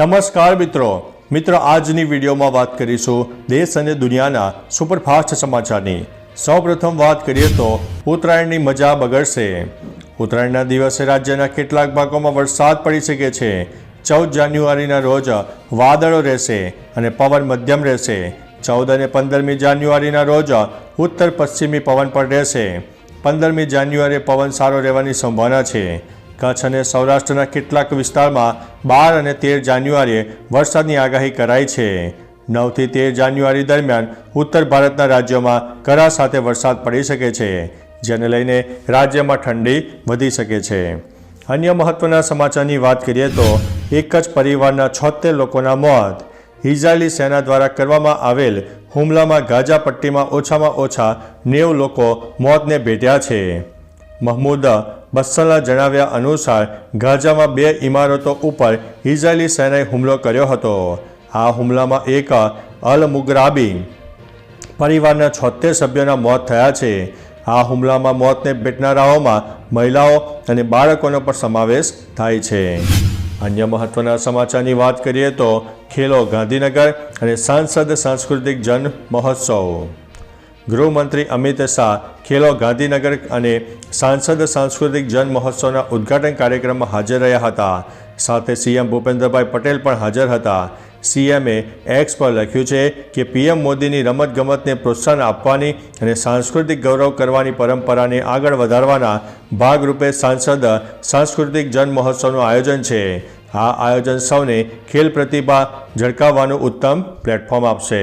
નમસ્કાર મિત્રો. મિત્રો, આજની વિડીયોમાં વાત કરીશું દેશ અને દુનિયાના સુપરફાસ્ટ સમાચારની. સૌપ્રથમ વાત કરીએ તો ઉત્તરાયણની મજા બગડશે. ઉત્તરાયણના દિવસે રાજ્યના કેટલાક ભાગોમાં વરસાદ પડી શકે છે. ચૌદ જાન્યુઆરીના રોજ વાદળો રહેશે અને પવન મધ્યમ રહેશે. ચૌદ અને પંદરમી જાન્યુઆરીના રોજ ઉત્તર પશ્ચિમી પવન પણ રહેશે. પંદરમી જાન્યુઆરીએ પવન સારો રહેવાની સંભાવના છે. કચ્છ અને સૌરાષ્ટ્રના કેટલાક વિસ્તારમાં બાર અને તેર જાન્યુઆરીએ વરસાદની આગાહી કરાઈ છે. નવથી તેર જાન્યુઆરી દરમિયાન ઉત્તર ભારતના રાજ્યોમાં કરા સાથે વરસાદ પડી શકે છે, જેને લઈને રાજ્યમાં ઠંડી વધી શકે છે. અન્ય મહત્વના સમાચારની વાત કરીએ તો એક જ પરિવારના છોતેર લોકોના મોત. ઇઝરાયેલી સેના દ્વારા કરવામાં આવેલ હુમલામાં ગાઝા પટ્ટીમાં ઓછામાં ઓછા નેવ લોકો મોતને ભેટ્યા છે. મહમૂદ બસ્સલા જણાવ્યા અનુસાર, ગાઝામાં બે ઇમારતો ઉપર ઇઝરાયેલી સેનાએ હુમલો કર્યો હતો. આ હુમલામાં એક અલ મુગરાબી પરિવારના છોતેર સભ્યોના મોત થયા છે. આ હુમલામાં મોતને ભેટનારાઓમાં મહિલાઓ અને બાળકોનો પણ સમાવેશ થાય છે. અન્ય મહત્વના સમાચારની વાત કરીએ તો, ખેલો ગાંધીનગર અને સાંસદ સાંસ્કૃતિક જન મહોત્સવ. ગૃહમંત્રી અમિત શાહ ખેલો ગાંધીનગર અને સાંસદ સાંસ્કૃતિક જન મહોત્સવના ઉદ્ઘાટન કાર્યક્રમમાં હાજર રહ્યા હતા. સાથે સીએમ ભૂપેન્દ્રભાઈ પટેલ પણ હાજર હતા. સીએમએ એક્સ પર લખ્યું છે કે પીએમ મોદીની રમતગમતને પ્રોત્સાહન આપવાની અને સાંસ્કૃતિક ગૌરવ કરવાની પરંપરાને આગળ વધારવાના ભાગરૂપે સાંસદ સાંસ્કૃતિક જન મહોત્સવનું આયોજન છે. આ આયોજન સૌને ખેલ પ્રતિભા ઝળકાવવાનું ઉત્તમ પ્લેટફોર્મ આપશે.